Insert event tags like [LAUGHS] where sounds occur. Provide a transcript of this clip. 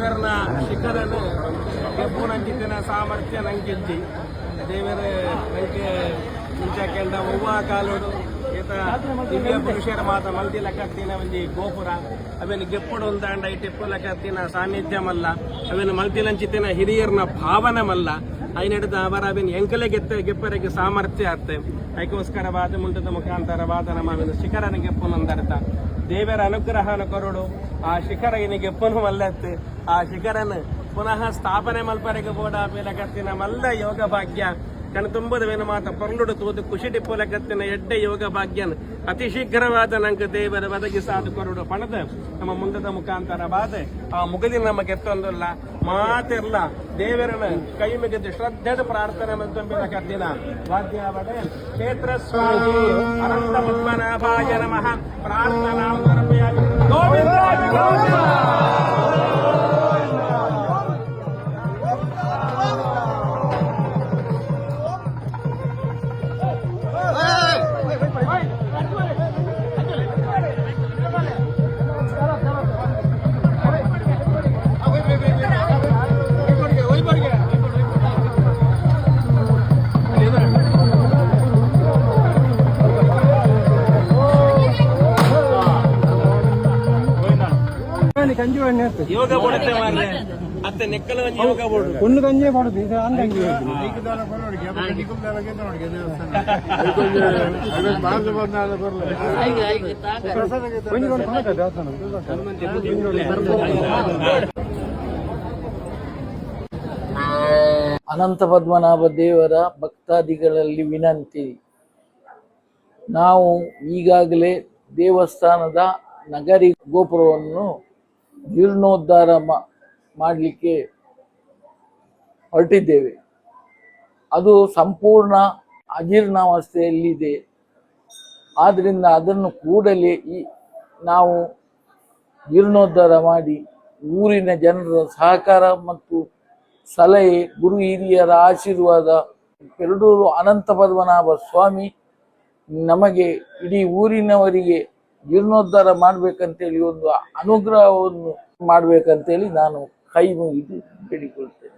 ದೇವರನ ಶಿಖರನ ಗೆಬ್ಬುನಂಚಿತ್ತಿನ ಸಾಮರ್ಥ್ಯ ನಂಗಿಜ್ಜಿ ದೇವರ ನಂಗೆ ಮುಂಚೆಕೆಂಡ ಹೂವ ಕಾಲೋಡು ಈತ ದಿವ್ಯ ಪುರುಷರ ಮಾತ ಮಲ್ದಿ ಲಕ್ಕತ್ತಿನ ಒಂಜಿ ಗೋಪುರ. ಅವೇನು ಗೆಪ್ಪುಡು ಒಂದಾಂಡ ಈ ಟೆಪ್ಪುಲ ಕತ್ತಿನ ಸಾನ್ನಿಧ್ಯ ಮಲ್ಲ ಅವೇನು ಮಲ್ದಿಲಂಚಿತ್ತಿನ ಹಿರಿಯರ್ನ ಭಾವನೆ ಮಲ್ಲ ಐನಡಿದ ಅವರ ಅವೇನು ಎಂಕಲೆ ಗೆತ್ತ, ಗೆಪ್ಪರಿಗೆ ಸಾಮರ್ಥ್ಯ ಆತ್ತೆ ಅದಕ್ಕೋಸ್ಕರವಾದ ಮುಂಡದ ಮುಖಾಂತರವಾದ ನಮ್ಮ ನಮಿನ ಶಿಖರನ ಗೆಪ್ಪುನೊಂದರ್ಥ ದೇವರ ಅನುಗ್ರಹನ ಕೊರಡು. ಆ ಶಿಖರ ಇನ ಗೆಪ್ಪನು ಮಲ್ಲತ್ತೆ ಆ ಶಿಖರನ ಪುನಃ ಸ್ಥಾಪನೆ ಮಲ್ಪರಿಗೆ ಬೋಡ ಬೇಲಗತ್ತಿನ ಮಲ್ಲ ಯೋಗ ಭಾಗ್ಯ. ಕಣ ತುಂಬದವೇನು ಮಾತ ಪೊರ್ಲುಡು ತೂದು ಖುಷಿ ಟಿಪ್ಪುಲಗತ್ತಿನ ಎಡ್ಡೆ ಯೋಗ ಭಾಗ್ಯನ್. ಅತಿ ಶೀಘ್ರವಾದ ನಂಗೆ ದೇವರ ಒದಗಿಸಾದು ಕೊರಡು. ಪಣದ ನಮ್ಮ ಮುಂದದ ಮುಖಾಂತರ ಬಾದೆ ಆ ಮುಗದಿನ ನಮಗೆ ಎತ್ತೊಂದಲ್ಲ ಮಾತಿರ್ಲ ದೇವರನ ಕೈ ಮುಗಿದು ಶ್ರದ್ಧೆದ ಪ್ರಾರ್ಥನೆ ಮಂತಂಬಿದ ಕತ್ತಿನ ವಾದ್ಯ ಬಡೆ ಕ್ಷೇತ್ರ ಸ್ವಾಮಿ ಅನಂತ ಪದ್ಮನಾಭಾಯ ನಮಃ ಪ್ರಾರ್ಥನಾ ಎಣ್ಣೆ ಇರ್ತದೆ. ಯೋಗ ಮಾರ್ರೆ ಅತ್ತೆ ನೆಕ್ಕಲ ಒಂಜಿ ಯೋಗ ಬಿಡು ಒಂದು ಗಂಜಿ ಮಾಡುದು. ಇದು ಕೊಂಡು ದೇವಸ್ಥಾನ. [LAUGHS] ಅನಂತ ಪದ್ಮನಾಭ ದೇವರ ಭಕ್ತಾದಿಗಳಲ್ಲಿ ವಿನಂತಿ. ನಾವು ಈಗಾಗಲೇ ದೇವಸ್ಥಾನದ ನಗರಿ ಗೋಪುರವನ್ನು ಜೀರ್ಣೋದ್ಧಾರ ಮಾಡಲಿಕ್ಕೆ ಹೊರಟಿದ್ದೇವೆ. ಅದು ಸಂಪೂರ್ಣ ಅಜೀರ್ಣಾವಸ್ಥೆಯಲ್ಲಿದೆ ಆದ್ದರಿಂದ ಅದನ್ನು ಕೂಡಲೇ ಈ ನಾವು ಜೀರ್ಣೋದ್ಧಾರ ಮಾಡಿ ಊರಿನ ಜನರ ಸಹಕಾರ ಮತ್ತು ಸಲಹೆ, ಗುರು ಹಿರಿಯರ ಆಶೀರ್ವಾದ, ಪೆರಡೂರು ಅನಂತ ಪದ್ಮನಾಭ ಸ್ವಾಮಿ ನಮಗೆ ಇಡೀ ಊರಿನವರಿಗೆ ಜೀರ್ಣೋದ್ಧಾರ ಮಾಡ್ಬೇಕಂತೇಳಿ ಒಂದು ಅನುಗ್ರಹವನ್ನು ಮಾಡ್ಬೇಕಂತೇಳಿ ನಾನು ಕೈ ಮುಗಿದು ಬೇಡಿಕೊಳ್ತೇನೆ.